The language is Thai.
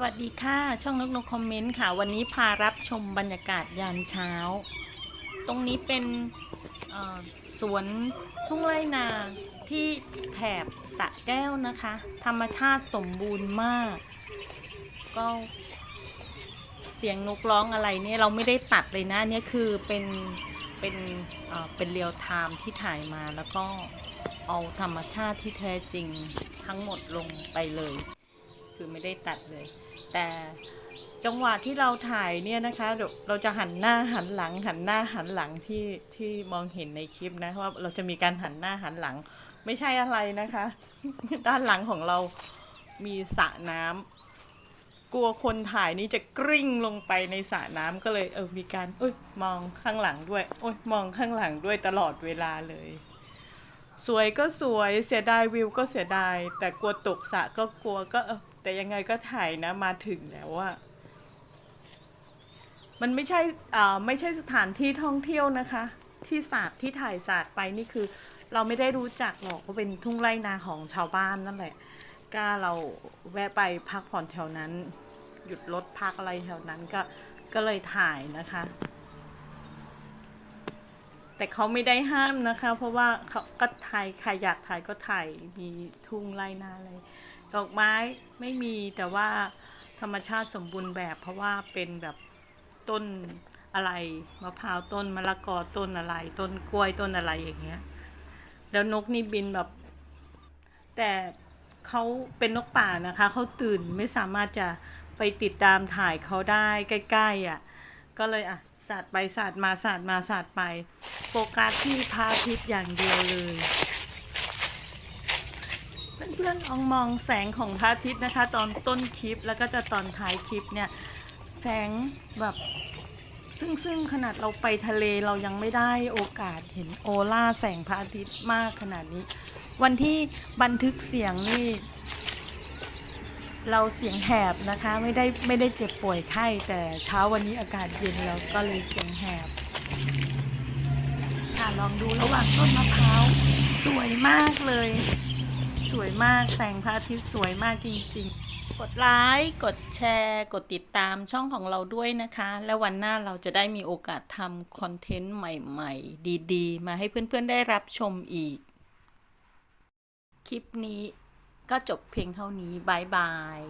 สวัสดีค่ะ ช่องนกนกคอมเมนต์ค่ะ วันนี้พารับชมบรรยากาศยามเช้า ตรงนี้เป็นสวนทุ่งไร่นาที่แถบสะแก้วนะคะ ธรรมชาติสมบูรณ์มาก ก็เสียงนกร้องอะไรเนี่ยเราไม่ได้ตัดเลยนะเนี่ยคือเป็นเป็นเป็นเรียลไทม์ที่ถ่ายมาแล้วก็เอาธรรมชาติที่แท้จริงทั้งหมดลงไปเลย คือไม่ได้ตัดเลย แต่จังหวะที่เราถ่ายเนี่ยนะคะเดี๋ยวเราจะหันหน้าหันหลัง หันหน้าหันหลังที่ที่มองเห็นในคลิปนะว่าเราจะมีการหันหน้าหันหลัง ไม่ใช่อะไรนะคะ ด้านหลังของเรามีสระน้ำกลัวคนถ่ายนี่จะกริ้งลงไปในสระน้ำก็เลยเออมีการเอ้ยมองข้างหลังด้วยโอ้ยมองข้างหลังด้วยตลอดเวลาเลย สวยก็สวยเสียดายวิวก็เสียดายแต่กลัวตกสระก็กลัวก็เออ แต่ยังไงก็ถ่ายนะมาถึงแล้วอะมันไม่ใช่อ่าไม่ใช่สถานที่ท่องเที่ยวนะคะ ที่ศาสตร์ที่ถ่ายศาสตร์ไปนี่คือ เราไม่ได้รู้จักหรอกว่าเป็นทุ่งไร่นาของชาวบ้านนั่นแหละก็เราแวะไปพักผ่อนแถวนั้น หยุดรถพักอะไรแถวนั้นก็ก็เลยถ่ายนะคะ แต่เขาไม่ได้ห้ามนะคะ เพราะว่าเขาก็ถ่ายใครอยากถ่ายก็ถ่ายมีทุ่งไร่นาอะไร ดอกไม้ไม่มีแต่ว่าธรรมชาติสมบูรณ์แบบเพราะว่าเป็นแบบต้นอะไรมะพร้าวต้นมะละกอต้นอะไร ต้นกล้วยต้นอะไรอย่างเงี้ยแล้วนกนี่บินแบบ แต่เขาเป็นนกป่านะคะเขาตื่นไม่สามารถจะไปติดตามถ่ายเขาได้ใกล้ๆอะก็เลยอะสาดไปสาดมาสาดมาสาดไป โฟกัสที่พระอาทิตย์อย่างเดียวเลย อนๆลองมองแสงของพระอาทิตย์นะคะ ตอนต้นคลิปแล้วก็จะตอนท้ายคลิปเนี่ยแสงแบบซึ่งซึ่งขนาดเราไปทะเลเรายังไม่ได้โอกาสเห็นโอล่าแสงพระอาทิตย์มากขนาดนี้ วันที่บันทึกเสียงนี่ เราเสียงแหบนะคะ ไม่ได้ไม่ได้เจ็บป่วยไข้แต่เช้าวันนี้อากาศเย็นเราก็เลยเสียงแหบค่ะลองดูระหว่างต้นมะพร้าวสวยมากเลย สวยมากแสงพระอาทิตย์สวยมากจริงๆ กดไลค์กดแชร์ กดติดตามช่องของเราด้วยนะคะ แล้ววันหน้าเราจะได้มีโอกาสทำคอนเทนต์ใหม่ๆ ดีๆ มาให้เพื่อนๆได้รับชมอีก คลิปนี้ก็จบเพียงเท่านี้บายบาย